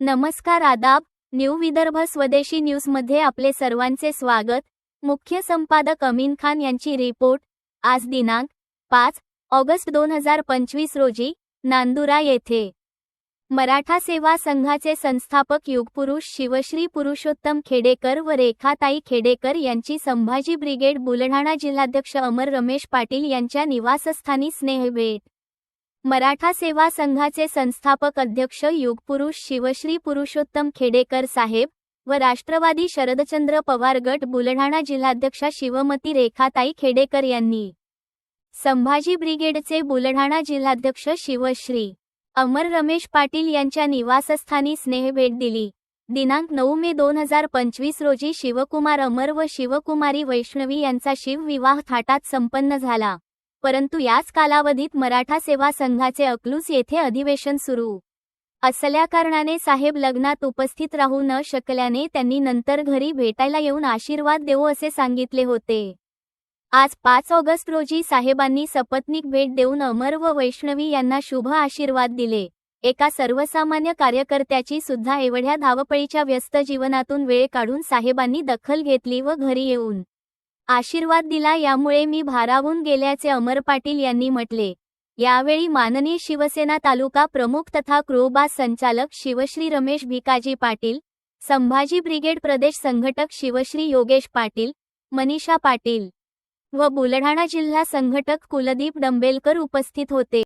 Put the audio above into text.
नमस्कार आदाब न्यू विदर्भ स्वदेशी न्यूजमध्ये आपले सर्वांचे स्वागत. मुख्य संपादक अमीन खान यांची रिपोर्ट. आज दिनांक पाच ऑगस्ट दोन हजार पंचवीस रोजी नांदुरा येथे. मराठा सेवा संघाचे संस्थापक युगपुरुष शिवश्री पुरुषोत्तम खेडेकर व रेखाताई खेडेकर यांची संभाजी ब्रिगेड बुलढाणा जिल्हाध्यक्ष अमर रमेश पाटील यांच्या निवासस्थानी स्नेहभेट. मराठा सेवा संघाचे संस्थापक अध्यक्ष युगपुरुष शिवश्री पुरुषोत्तम खेडेकर साहेब व राष्ट्रवादी शरदचंद्र पवार गट बुलढाणा जिल्हाध्यक्षा शिवमती रेखाताई खेडेकर यांनी. संभाजी ब्रिगेडचे बुलढाणा जिल्हाध्यक्ष शिवश्री अमर रमेश पाटील यांच्या निवासस्थानी स्नेहभेट दिली. दिनांक नऊ मे दोन हजार पंचवीस रोजी शिवकुमार अमर व शिवकुमारी वैष्णवी यांचा शिवविवाह थाटात संपन्न झाला. परंतु याच कालावधीत मराठा सेवा संघाचे अकलूस येथे अधिवेशन सुरू. असल्या कारणाने साहेब लग्नात उपस्थित राहू न शकल्याने त्यांनी नंतर घरी भेटायला येऊन आशीर्वाद देऊ असे सांगितले होते. आज पाच ऑगस्ट रोजी साहेबांनी सपत्नीक भेट देऊन अमर व वैष्णवी यांना शुभ आशीर्वाद दिले. एका सर्वसामान्य कार्यकर्त्याची सुद्धा एवढ्या धावपळीच्या व्यस्त जीवनातून वेळ काढून साहेबांनी दखल घेतली व घरी येऊन आशीर्वाद दिला यामुळे मी भारावून गेल्याचे अमर पाटील यांनी म्हटले. यावेळी माननीय शिवसेना तालुका प्रमुख तथा क्रोबा संचालक शिवश्री रमेश भिकाजी पाटील संभाजी ब्रिगेड प्रदेश संघटक शिवश्री योगेश पाटील मनीषा पाटील व बुलढाणा जिल्हा संघटक कुलदीप डंबेलकर उपस्थित होते.